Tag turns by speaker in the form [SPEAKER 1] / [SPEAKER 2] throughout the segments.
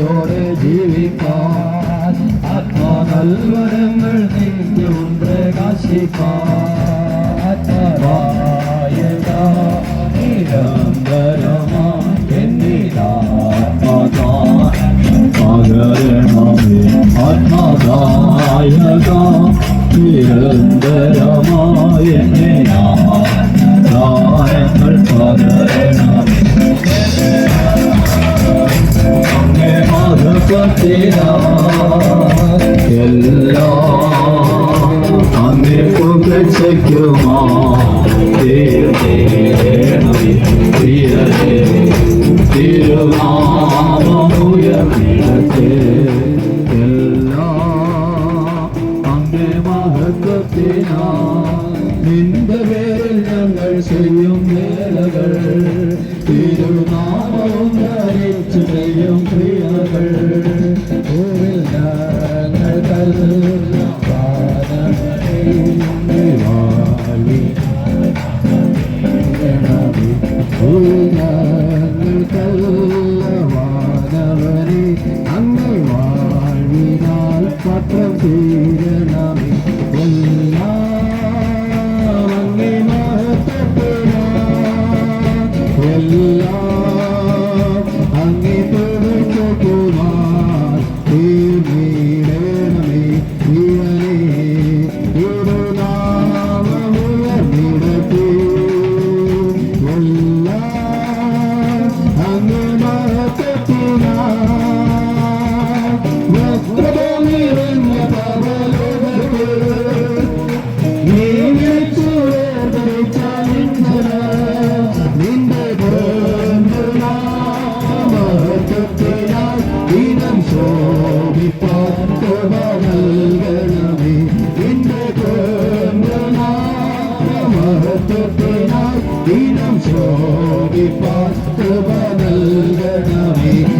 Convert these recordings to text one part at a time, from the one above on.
[SPEAKER 1] ഭക്തിയോടെ ജീവിക്കാൻ ആത്മാനൽവരങ്ങൾ നിന്നും പ്രകാശിപ്പാരന്തരമാ എന്നിതാത്മകാരണമേ ആത്മദായക നിരന്തരമായ എന്നിനാ ദാനങ്ങൾ പകരണമേ നിന്റെ പേരിൽ ഞങ്ങൾ ചെയ്യും വേലകൾ. തിരുനാ me.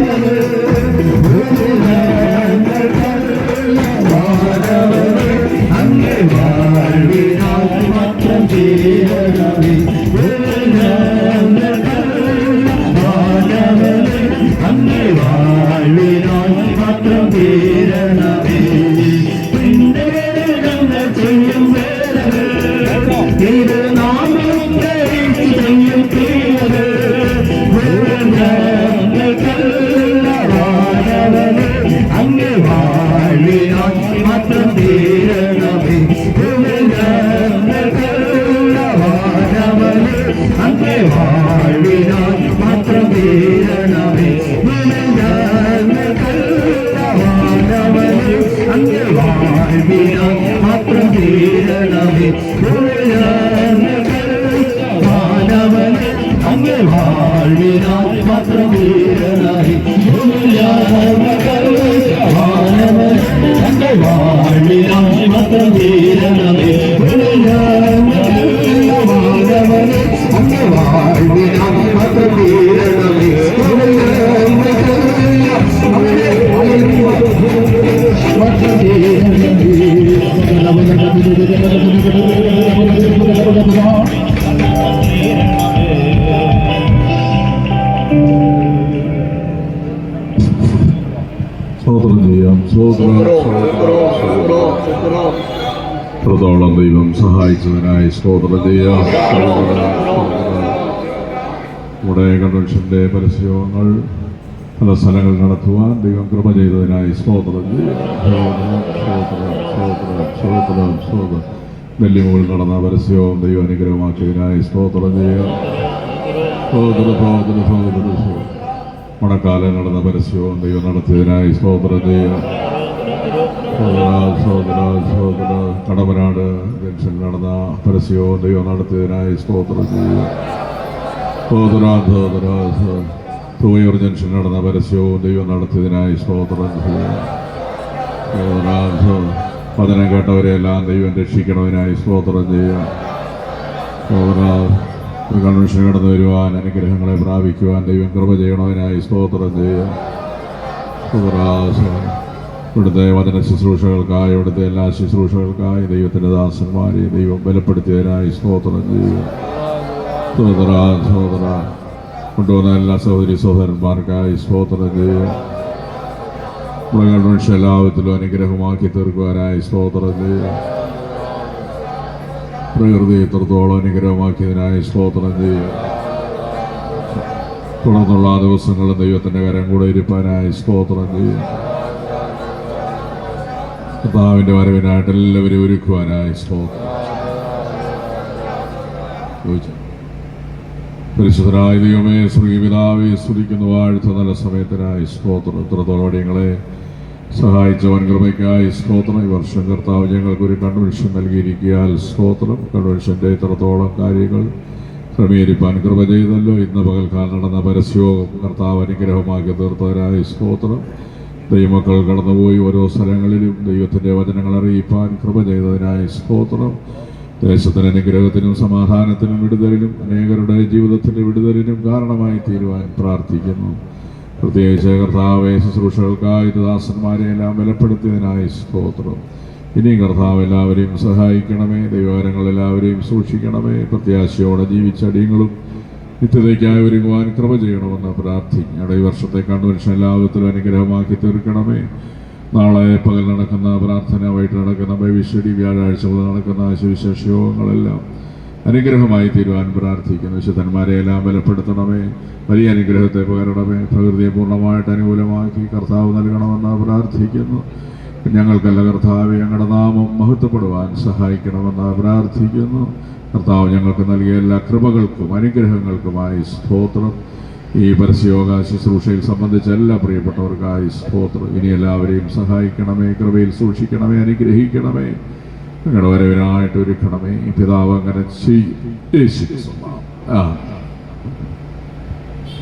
[SPEAKER 1] Obrigado. வாழ்விடம் அப்புறமே மாணவனே அங்கே வாழ்விடம் அப்புறமே மாணவன் அங்கே வாழ்விடம் அப்புறமே
[SPEAKER 2] സ്തോത്രം ചെയ്യാം സ്തോത്രം പ്രതോളം ദൈവം സഹായിച്ചതിനായി സ്തോത്രം ചെയ്യാം. നമ്മുടെ കൺവെൻഷന്റെ പരസ്യങ്ങൾ പല സ്ഥലങ്ങൾ നടത്തുവാൻ ദൈവം കൃപ ചെയ്തതിനായി സ്തോത്രം ചെയ്യാം സ്തോത്രം, സ്തോത്രം, സ്തോത്രം, സ്തോത്രം. നെല്ലിമുകൾ നടന്ന പരസ്യവും ദൈവം അനുഗ്രഹമാക്കിയതിനായി സ്തോത്രം ചെയ്യാം സ്തോത്ര സ്തോത്ര സ്തോത്ര മണക്കാലം നടന്ന പരസ്യവും ദൈവം നടത്തിയതിനായി സ്തോത്രം ചെയ്യാം സോദര സോദര സോദര കടമനാട് ജംഗ്ഷൻ നടന്ന പരസ്യവും ദൈവം നടത്തിയതിനായി സ്തോത്രം ചെയ്യുക. തൂയൂർ ജംഗ്ഷൻ നടന്ന പരസ്യവും ദൈവം നടത്തിയതിനായി സ്തോത്രം ചെയ്യുക. വചനം കേട്ടവരെയെല്ലാം ദൈവം രക്ഷിക്കണവനായി സ്തോത്രം ചെയ്യുക കൺവെൻഷൻ കടന്നു വരുവാൻ അനുഗ്രഹങ്ങളെ പ്രാപിക്കുവാൻ ദൈവം കൃപ ചെയ്യണവനായി സ്തോത്രം ചെയ്യുക ഇവിടുത്തെ വചന ശുശ്രൂഷകൾക്കായി ഇവിടുത്തെ എല്ലാ ശുശ്രൂഷകൾക്കായി ദൈവത്തിന്റെ ദാസന്മാരെ ദൈവം ബലപ്പെടുത്തിയതിനായി സ്തോത്രം ചെയ്യുക സോദര സ്തോത്ര. കൊണ്ടുവന്ന എല്ലാ സഹോദരി സഹോദരന്മാർക്കായി സ്തോത്രം ചെയ്യുക മൃഗമനുഷ്യ എല്ലാവിധത്തിലും അനുഗ്രഹമാക്കി തീർക്കുവാനായി സ്തോത്രം ചെയ്യാം പ്രകൃതി എത്രത്തോളം അനുഗ്രഹമാക്കിയതിനായി സ്തോത്രം ചെയ്യുക. തുടർന്നുള്ള ആ ദിവസങ്ങളിൽ ദൈവത്തിന്റെ കരം കൂടെ ഇരിപ്പാനായി സ്തോത്രം ചെയ്യുക. കർത്താവിന്റെ വരവിനായിട്ട് എല്ലാവരും ഒരുക്കുവാനായി സ്തോത്രം. പരിശുദ്ധരായ ദൈവമേ ശ്രീപിതാവെ സ്തുതിക്കുന്ന വാഴ്ത്ത നല്ല സമയത്തിനായി സ്തോത്രം ഇത്രത്തോളം ഞങ്ങളെ സഹായിച്ചവൻ കൃപയ്ക്കായി സ്തോത്രം. ഈ വർഷം കർത്താവ് ഞങ്ങൾക്ക് ഒരു കൺവെൻഷൻ നൽകിയിരിക്കാൽ സ്തോത്രം കൺവെൻഷന്റെ ഇത്രത്തോളം കാര്യങ്ങൾ ക്രമീകരിപ്പാൻ കൃപ ചെയ്തല്ലോ. ഇന്ന് പകൽക്കാലം നടന്ന പരസ്യവും കർത്താവ് അനുഗ്രഹമാക്കി തീർത്തവരായി സ്തോത്രം. ദൈവമക്കൾ കടന്നുപോയി ഓരോ സ്ഥലങ്ങളിലും ദൈവത്തിന്റെ വചനങ്ങൾ അറിയിപ്പാൻ കൃപ ചെയ്തതിനായി സ്തോത്രം. ദേശത്തിന് അനുഗ്രഹത്തിനും സമാധാനത്തിനും വിടുതലിനും അനേകരുടെ ജീവിതത്തിന്റെ വിടുതലിനും കാരണമായി തീരുവാൻ പ്രാർത്ഥിക്കുന്നു. പ്രത്യേകിച്ച് കർത്താവെ ശുശ്രൂഷകൾക്കായി ദാസന്മാരെ എല്ലാം ബലപ്പെടുത്തിയതിനായി സ്തോത്രം. ഇനിയും കർത്താവ് എല്ലാവരെയും സഹായിക്കണമേ ദൈവകരങ്ങൾ എല്ലാവരെയും സൂക്ഷിക്കണമേ പ്രത്യാശയോടെ ജീവിച്ച അടിയങ്ങളും നിത്യതയ്ക്കായി ഒരുങ്ങുവാൻ കൃപ ചെയ്യണമെന്ന് പ്രാർത്ഥി ഞങ്ങളുടെ ഈ വർഷത്തെ കൺവെൻഷൻ എല്ലാവിധത്തിലും അനുഗ്രഹമാക്കി തീർക്കണമേ. നാളെ പകൽ നടക്കുന്ന പ്രാർത്ഥന വൈകിട്ട് നടക്കുന്ന ഭവിഷ്യടി വ്യാഴാഴ്ച മുതൽ നടക്കുന്ന സുവിശേഷ യോഗങ്ങളെല്ലാം അനുഗ്രഹമായി തീരുവാൻ പ്രാർത്ഥിക്കുന്നു. വിശുദ്ധന്മാരെ എല്ലാം ബലപ്പെടുത്തണമേ. വലിയ അനുഗ്രഹത്തെ പകരണമേ. പ്രകൃതിയെ പൂർണമായിട്ട് അനുകൂലമാക്കി കർത്താവ് നൽകണമെന്ന് പ്രാർത്ഥിക്കുന്നു. ഞങ്ങൾക്കല്ല കർത്താവ് ഞങ്ങളുടെ നാമം മഹത്വപ്പെടുവാൻ സഹായിക്കണമെന്ന് പ്രാർത്ഥിക്കുന്നു. കർത്താവ് ഞങ്ങൾക്ക് നൽകിയ എല്ലാ കൃപകൾക്കും അനുഗ്രഹങ്ങൾക്കുമായി സ്തോത്രം. ഈ പരസ്യയോഗ ശുശ്രൂഷയിൽ സംബന്ധിച്ച എല്ലാ പ്രിയപ്പെട്ടവർക്കായി സ്തോത്രം. ഇനി എല്ലാവരെയും സഹായിക്കണമേ കൃപയിൽ സൂക്ഷിക്കണമേ അനുഗ്രഹിക്കണമേ. നിങ്ങളുടെ വരവിനായിട്ട് ഒരുക്കണമേ. ഈ പിതാവ് അങ്ങനെ ചെയ്യും. ആ.